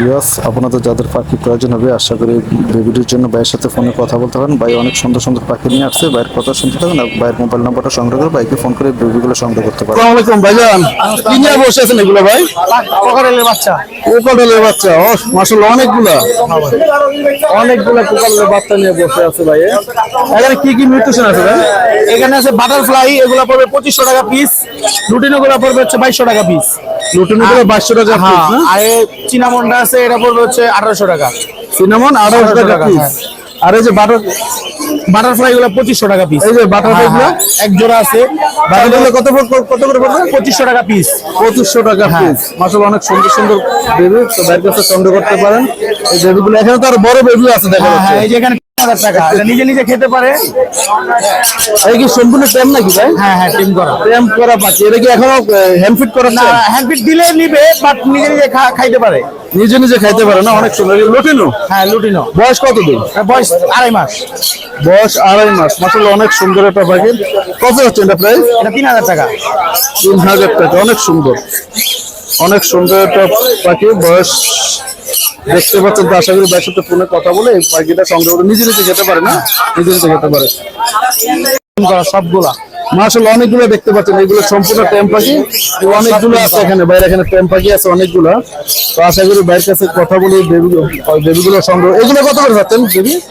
বিয়াস আপনাদের যাদের পাখি প্রয়োজন হবে আশা করি বেবিটির জন্য ভাইয়ের সাথে ফোনে কথা বলতে পারেন। ভাই অনেক সুন্দর সুন্দর পাখি নিয়ে আসছে ভাইয়ের কথা শুনতে থাকেন আর ভাইয়ের মোবাইল নাম্বারটা সংগ্রহ করে ভাইকে ফোন করে বেবিগুলো সংগ্রহ করতে পারেন। আসসালামু আলাইকুম ভাইজান। কি নিয়ে বসে আছেন এগুলো ভাই? কোকারেলের বাচ্চা। কোকাটেলের বাচ্চা ও মাশাআল্লাহ অনেকগুলা। অনেকগুলা কোকাটেলের বাচ্চা নিয়ে বসে আছে ভাই এখানে কি কি মিউটেশন আছে ভাই? এখানে আছে বাটারফ্লাই এগুলো পড়বে পঁচিশশো টাকা পিস লুটিনো গুলো পড়বে হচ্ছে বাইশশো টাকা পিস বাইশশো টাকা হ্যাঁ আর চিনামনটা আছে এটা পড়বে হচ্ছে আঠারোশো টাকা। সিনামন আঠারোশো টাকা টাকা, পিস হ্যাঁ। আর এই যে বাটার বাটারফ্লাই গুলো পঁচিশশো টাকা পিস এই যে বাটারফ্লাই গুলো এক জোড়া আছে। বাটারগুলো কত কত করে পড়বে? পঁচিশশো টাকা পিস পঁচিশশো টাকা পিস মাসাল্লাহ অনেক সুন্দর সুন্দর বেবি তো কাছে সংগ্রহ করতে পারেন। এই বেবিগুলো এখানে তো আর বড় বেবি আছে দেখা হ্যাঁ যাচ্ছে। হ্যাঁ এই যে এখানে হাজার টাকা। এটা নিজে নিজে খেতে পারে। এই কি সম্পূর্ণ টেম নাকি ভাই? হ্যাঁ হ্যাঁ টিম করা। টেম করা পাখি এটা কি এখনও করা না দিলে নিবে বাট নিজে নিজে খাইতে পারে। নিজে নিজে খাইতে পারে না? অনেক সুন্দর লুটিনো? হ্যাঁ লুটিনো। বয়স কত দিন বয়স আড়াই মাস। বয়স আড়াই মাস। মাসাল্লাহ অনেক সুন্দর একটা পাখি কত হচ্ছে এটা প্রাইস এটা তিন হাজার টাকা। তিন হাজার টাকা। অনেক সুন্দর। অনেক সুন্দর একটা পাখি বয়স দেখতে পাচ্ছেন আশা করি ব্যাসাতে ফোনে কথা বলে পাখিটা সংগ্রহ করে নিজে নিজে খেতে পারে না? নিজে নিজে খেতে পারে। সবগুলা। মাসাল অনেকগুলো দেখতে পাচ্ছেন। এগুলো সম্পূর্ণ টেম পাখি। অনেকগুলো আছে এখানে। বাইরে এখানে টেম পাখি আছে অনেকগুলো। তো আশা করি বাইরের কাছে কথা বলে দেবীগুলো সংগ্রহ এগুলো কত করে পাচ্ছেন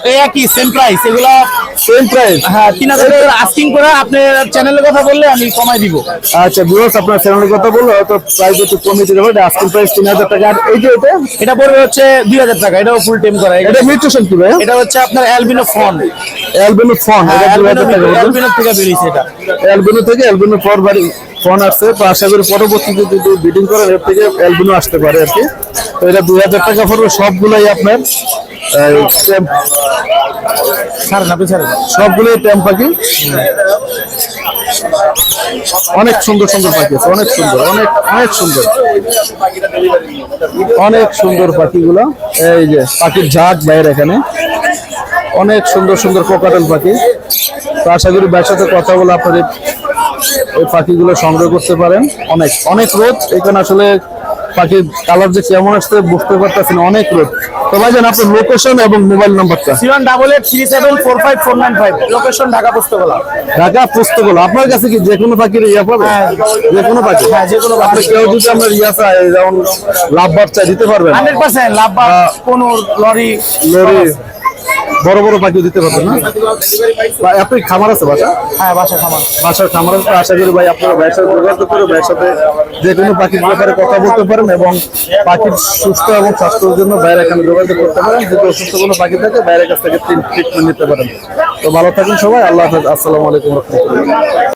এই একই সেম প্রাইস এগুলা সেম প্রাইস হ্যাঁ তিন হাজার আস্কিং করে চ্যানেলের কথা বললে আমি কমাই দিব। আচ্ছা ভিউয়ার্স আপনার চ্যানেলের কথা বলল হয়তো প্রাইস একটু দিতে তিন হাজার টাকা। আর এই যে এটা? এটা পড়বে হচ্ছে দুই হাজার টাকা এটাও ফুল টেম করা। এটা মিউটেশন কি ভাই এটা হচ্ছে আপনার অ্যালবিনো ফোন অ্যালবিনো ফোন এটা দুই হাজার টাকা অ্যালবিনো থেকে বেরিয়েছে এটা। অ্যালবিনো থেকে অ্যালবিনো ফর বাড়ি ফোন আসছে তো আশা করি পরবর্তীতে যদি বিডিং করেন এর থেকে অ্যালবিনো আসতে পারে আর কি। তো এটা দুই হাজার টাকা পড়বে সবগুলোই আপনার ছাড়েন আপনি ছাড়েন। সবগুলোই টেম পাখি। অনেক সুন্দর সুন্দর পাখি আছে অনেক সুন্দর অনেক অনেক সুন্দর। অনেক সুন্দর পাখিগুলো। এই যে পাখির ঝাঁক বাইরে এখানে। অনেক সুন্দর সুন্দর কোকাটেল পাখি। তো আশা করি ভাইয়ের সাথে কথা বলে আপনার এই- এই পাখিগুলো সংগ্রহ করতে পারেন। অনেক অনেক রোদ। এখানে আসলে পাখির কালার যে কেমন আসছে বুঝতে পারতেছেন অনেক রোদ। তো ভাইজান আপনার লোকেশন এবং মোবাইল নাম্বারটা C1 double eight three seven four five four nine five location Dhaka পুস্তকলা। Dhaka পুস্তকলা। আপনার কাছে কি যে কোনো পাখির ইয়া পাবে? যে কোনো পাখি? হ্যাঁ, যে কোনো আপনি কেউ যদি আপনার ইয়া চায় যেমন লাভ বাচ্চা দিতে পারবেন। হান্ড্রেড পার্সেন্ট লাভ কোনো লরি লরি। বড় বড় পাখিও দিতে পারবেন না? বা আপনি খামার আছে বাসা? হ্যাঁ বাসা খামার। বাসার খামার আছে। আশা করি ভাই আপনারা ভাইয়ের সাথে যোগাযোগ করে ভাইয়ের সাথে যে কোনো পাখির ব্যাপারে কথা বলতে পারেন এবং পাখির সুস্থ এবং স্বাস্থ্যের জন্য বাইরে এখানে যোগাযোগ করতে পারেন। যদি অসুস্থ কোনো পাখি থাকে বাইরের কাছ থেকে ট্রিটমেন্ট নিতে পারেন। তো ভালো থাকুন সবাই। আল্লাহ হাফেজ। আসসালামু আলাইকুম রহমতুল্লাহ।